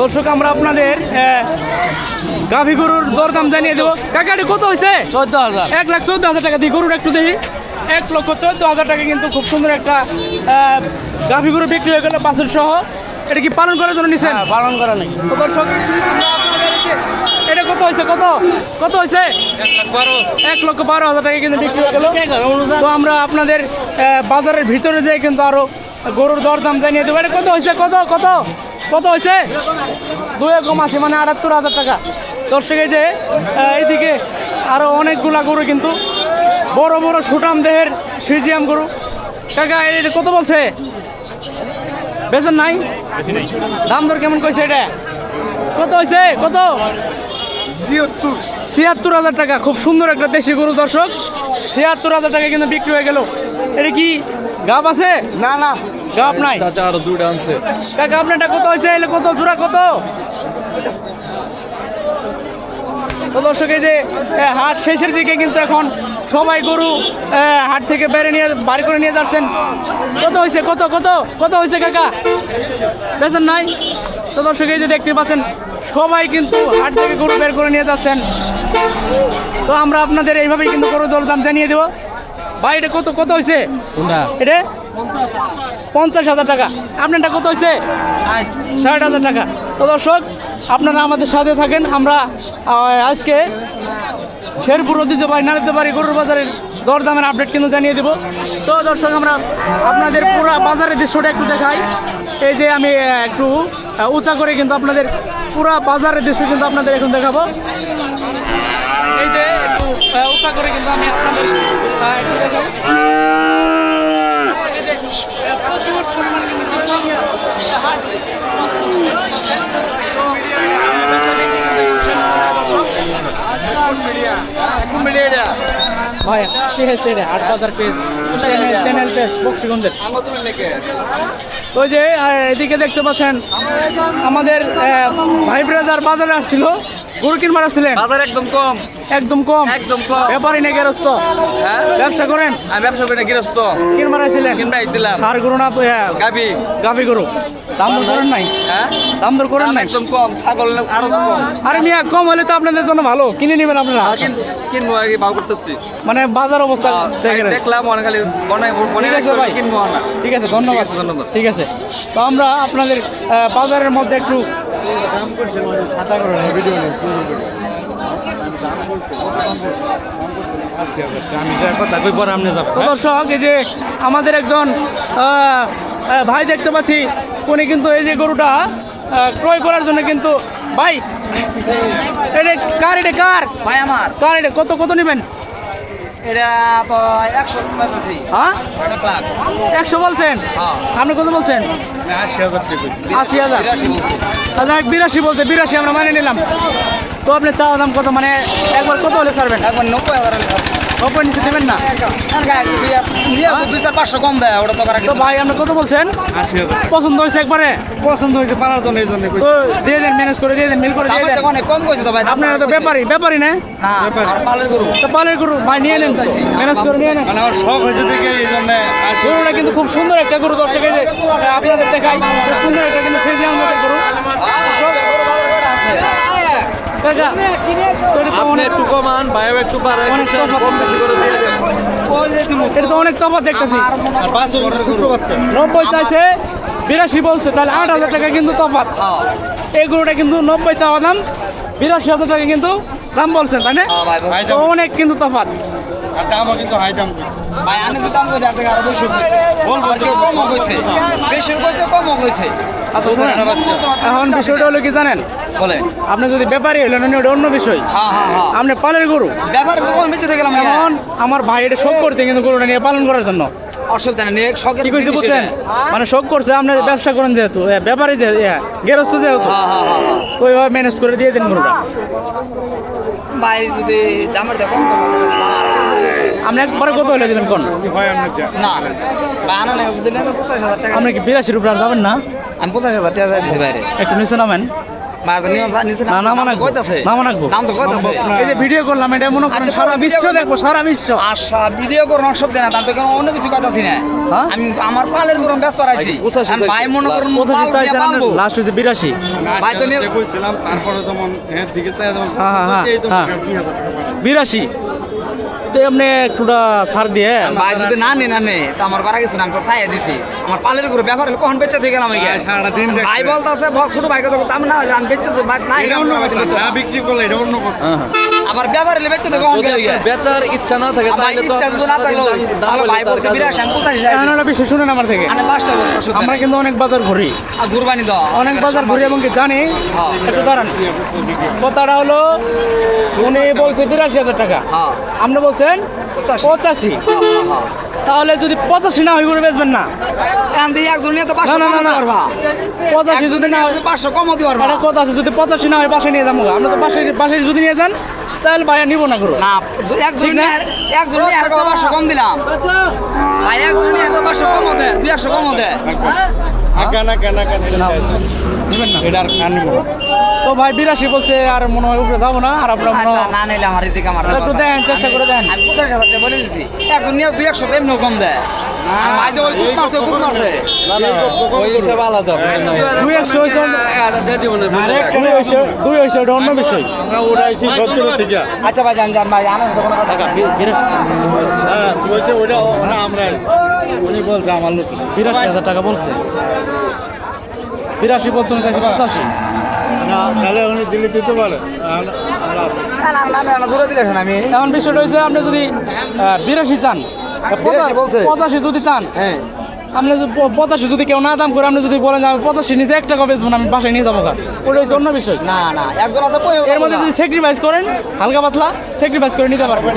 দর্শক আমরা আপনাদের গাভী গরুর দরদাম জানিয়ে দেবো। কাকাটি কত হয়েছে? চোদ্দ হাজার। এক লাখ চোদ্দ হাজার টাকা। দিই গরুর একটু দিই এক লক্ষ চোদ্দ হাজার টাকা কিন্তু খুব সুন্দর একটা গাভী গরু বিক্রি হয়ে গেল বাছুর সহ। এটা কি পালন করার জন্য নিছেন? হ্যাঁ, পালন করা তো দর্শক আপনাদের এটা কত হয়েছে? কত? কত হয়েছে? এক লক্ষ বারো হাজার টাকা কিন্তু বিক্রি হয়ে গেল। তো আমরা আপনাদের বাজারের ভিতরে যেয়ে কিন্তু আরও গরুর দরদাম জানিয়ে দেবো। এটা কত হয়েছে? কত? কত? কত হয়েছে? দুই কম আশি মানে আটাত্তর হাজার টাকা। দর্শক এই যে এইদিকে আরও অনেকগুলা গরু কিন্তু বড় বড় সুটাম দেহের ফিজিয়াম গরু। কাকা এটা কত বলছে? বেতন নাই? দাম দর কেমন কইছে এটা? কত হয়েছে? কত? ছিয়াত্তর। ছিয়াত্তর হাজার টাকা খুব সুন্দর একটা দেশি গরু দর্শক। ছিয়াত্তর হাজার টাকা কিন্তু বিক্রি হয়ে গেল। এটা কি গাব আছে? না না। গাব নাই? চাচা আরও দুইটা আনছে। কাকা আপনারটা কত হয়েছে? এলে কত? জোড়া কত? তো দর্শক এই যে হাট শেষের দিকে কিন্তু এখন সবাই গরু হাট থেকে বেড়ে নিয়ে বাড়ি করে নিয়ে যাচ্ছেন। কত হয়েছে? কত কত? কত হয়েছে কাকা? বেছেন নাই? তো দর্শক এই যে দেখতে পাচ্ছেন সবাই কিন্তু হাট থেকে গরু বের করে নিয়ে যাচ্ছেন। তো আমরা আপনাদের এইভাবেই কিন্তু গরু দরদাম জানিয়ে দেবো। ভাই এটা কত কত হয়েছে? এটা? পঞ্চাশ হাজার টাকা। আপনারটা কত হয়েছে? ষাট হাজার টাকা। তো দর্শক, আপনারা আমাদের সাথে থাকেন। আমরা আজকে শেরপুর ঐতিহ্যবাহী নারীতে গরুর বাজারের দরদামের আপডেট কিন্তু জানিয়ে দেবো। তো দর্শক, আমরা আপনাদের পুরো বাজারের দৃশ্যটা একটু দেখাই। এই যে আমি একটু উঁচা করে কিন্তু আপনাদের পুরো বাজারের দৃশ্য কিন্তু আপনাদের এখন দেখাবো। এই যে একটু উঁচা করে কিন্তু আমি আপনাদের একটু দেখাবো প্রচুর পরিমাণে কিন্তু ইসলামিয়া হাট ভাই পেজ। হাট বাজার পেজ চ্যানেল পেজ বক্সিগঞ্জের। তো যে এদিকে দেখতে পাচ্ছেন আমাদের ভাই ব্রাদার বাজারে আসছিল। গরু কিনবার আসছিলেন? বাজার একদম কম। একদম কম? একদম কম। ব্যাপারই না গেরস্ত। হ্যাঁ? ব্যবসা করেন? আমি ব্যবসা করে গৃহস্থ কিনবার আসছিলেন? কিনতে আইছিলাম সার গরু না আহ, গাবি গরু। দাম দর করেন নাই? হ্যাঁ? দাম দর করেন নাই? একদম কম ছাগল আরও কম। আরে মিয়া কম হলে তো আপনাদের জন্য ভালো। কিনে নেবেন আপনারা। কিন- কিনবো আর কি করতেছি। মানে বাজার অবস্থা আহ, দেখলাম অনেক খালি অনেক অনেক ভাই। কিনবো না। ঠিক আছে ধন্যবাদ। ধন্যবাদ। ঠিক আছে। তো আমরা আপনাদের বাজারের মধ্যে একটু তো দর্শক এই যে আমাদের একজন ভাই দেখতে পাচ্ছি উনি কিন্তু এই যে গরুটা ক্রয় করার জন্য কিন্তু ভাই এটা কার এটা কার? ভাই আমার। কার এটা? কত কত নেবেন? একশো হ্যাঁ? একশো বলছেন? হ্যাঁ। আপনি কত বলছেন? আশি হাজার আশি হাজার। এক আচ্ছা বিরাশি বলছে, বিরাশি আমরা মানে নিলাম। তো আপনি চাওয়া দাম কত? মানে একবার কত হলে ছাড়বেন? একবার নব্বই হাজার ওপর নিচে দেবেন না? দুই চার পাঁচশো কম দেয় ওটা তো করা তো ভাই আপনি কত বলছেন? পছন্দ হয়েছে একবারে? পছন্দ হয়েছে পালার জন্য এই জন্য তো দিয়ে দেন ম্যানেজ করে দিয়ে দেন মিল করে দিয়ে দেন। অনেক কম কইছে তো ভাই আপনারা তো ব্যাপারই ব্যাপারই না? না পালের গরু। তো পালের গরু ভাই নিয়ে নেন। ম্যানেজ করে নিয়ে নেন। মানে আমার শখ হয়েছে দেখে এই জন্য গরুটা কিন্তু খুব সুন্দর একটা গরু দর্শক এই যে আপনাদের দেখাই। সুন্দর একটা কিন্তু গরু কাকা, তো এটা তো অনেক একটু কমান একটু বেশি করে এটা তো অনেক তফাৎ দেখতেছি। নব্বই চাইছে বিরাশি বলছে তাহলে আট হাজার টাকা কিন্তু তফাৎ। এই গরুটা কিন্তু নব্বই চাওয়া দাম বিরাশি হাজার টাকা কিন্তু দাম বলছেন তাই না? দাম অনেক কিন্তু তফাৎ। আর দামও কিছু হাই দাম ভাই আনে যে দাম কইছে আর টাকা আরও বেশি কইছে আর কমও কইছে বেশি কইছে কমও কইছে আচ্ছা এখন বিষয়টা হলো কি জানেন? বলে আপনি যদি ব্যাপারী হলেন ওটা অন্য বিষয়। হ্যাঁ হ্যাঁ হ্যাঁ আপনি পালের গরু। ব্যাপার বেঁচে গেলাম এখন আমার ভাই এটা শোক করছে কিন্তু গরুটা নিয়ে পালন করার জন্য। অসুবিধা নেই শখের কি কইছে বুঝছেন? মানে করছে আপনি ব্যবসা করেন যেহেতু এ, ব্যাপারী যে গেরস্ত যেহেতু। হ্যাঁ হ্যাঁ হ্যাঁ হ্যাঁ। তো ওইভাবে ম্যানেজ করে দিয়ে দিন গরুটা। ভাই যদি দামের আপনি একবারে কত হলে কোন? হয় যা না। কি বিরাশি রুপি যাবেন না? আমি পঁচাশ হাজার টাকা দিয়েছি বাইরে। একটু নিচে নামেন। দাম তো কইতাছে। এই যে ভিডিও করলাম এটা মনে করেন আচ্ছা, সারা বিশ্ব দেখব সারা বিশ্ব। আশা ভিডিও করুন অসুবিধা না দাম তো কেন অন্য কিছু কইতাছি না। হ্যাঁ? আমি আমার পালের গরম ব্যস্ত রাখছি আমি ভাই মনে করুন পাল দিয়ে পালবো। লাস্ট হয়েছে বিরাশি। ভাই তো নিয়ে- কইছিলাম তারপরে যেমন এর দিকে চাই যেমন হ্যাঁ, হ্যাঁ, এই তো তো আপনি একটুটা ছাড় দিয়ে। ভাই যদি না নে না নে তো আমার করা কিছু না আমি তো চাইয়া দিছি। আমার পালের গরু ব্যাপার হলো কখন বেচে থেকে গেলাম এই ভাই, সারাটা দিন দেখছে। ভাই বলতাছে ছোট ভাইকে তো দাম না হলে আমি বেচে অন্য না বিক্রি করলে এটা অন্য কথা। হ্যাঁ, হ্যাঁ। আবার ব্যাপার হলে বেচে তো কখন বেচার ইচ্ছা না থাকে তাহলে তো ইচ্ছা যদি না থাকল তাহলে ভাই বলছে আমি চাই বিষয় শুনেন আমার থেকে। আমি লাস্টটা আমরা কিন্তু অনেক বাজার ঘুরি। আর গুরবানি দাও। অনেক বাজার ঘুরি এবং কি জানি? হ্যাঁ। একটু দাঁড়ান। কথাটা হলো উনি বলছে বিরাশি হাজার টাকা। হ্যাঁ। আপনি বলছেন পঁচাশি। তাহলে যদি পঁচাশি না হয় করে বেচবেন না। পাঁচশো যদি না নিয়ে পাঁচশো কম দিতে পারবা। একটা আছে যদি পঁচাশি না হয় বাসায় নিয়ে যাব আপনি তো বাসায় বাসায় যদি নিয়ে যান তাহলে ভাইয়া নিব না করো না একজন না? নিয়ে একজন নিয়ে আর পাঁচশো কম দিলাম। ভাই একজন নিয়ে আর পাঁচশো কম দেয় দুই একশো কম দেয়। তো ভাই বিরাশি বলছে আর মনে হয় উপরে যাব না আর আপনার মনে আচ্ছা না নিলে আমার রিজিক আমার একটু চেষ্টা করে দেন। আমি পঁচাশ হাজার বলে দিছি। একজন নিয়ে দুই একশো এমনি কম দেয় আর ওই মারছে মারছে। না না ওই হিসাবে আলাদা দুই একশো হয়েছে দিয়ে দিব না দুই হয়েছে দুই হয়েছে ওটা অন্য বিষয়। আমরা উড়াইছি সত্তর থেকে আচ্ছা ভাই জান জান ভাই আনার তো কোনো কথা হ্যাঁ বলছে ওটা ওটা আমরা উনি বলছে আমার লোক। বিরাশি হাজার টাকা বলছে। বিরাশি বলছে উনি চাইছে পঁচাশি এখন বিষয়টা হয়েছে আপনি যদি বিরাশি চান? পঁচাশি যদি চান। হ্যাঁ। আপনি পঁচাশি যদি কেউ না দাম করে আপনি যদি বলেন আমি পঁচাশি নিজে এক টাকা বেচবো না আমি বাসায় নিয়ে যাব গা। ওটা হচ্ছে বিষয়। না না একজন আছে এর মধ্যে যদি স্যাক্রিফাইস করেন হালকা পাতলা স্যাক্রিফাইস করে নিতে পারবেন।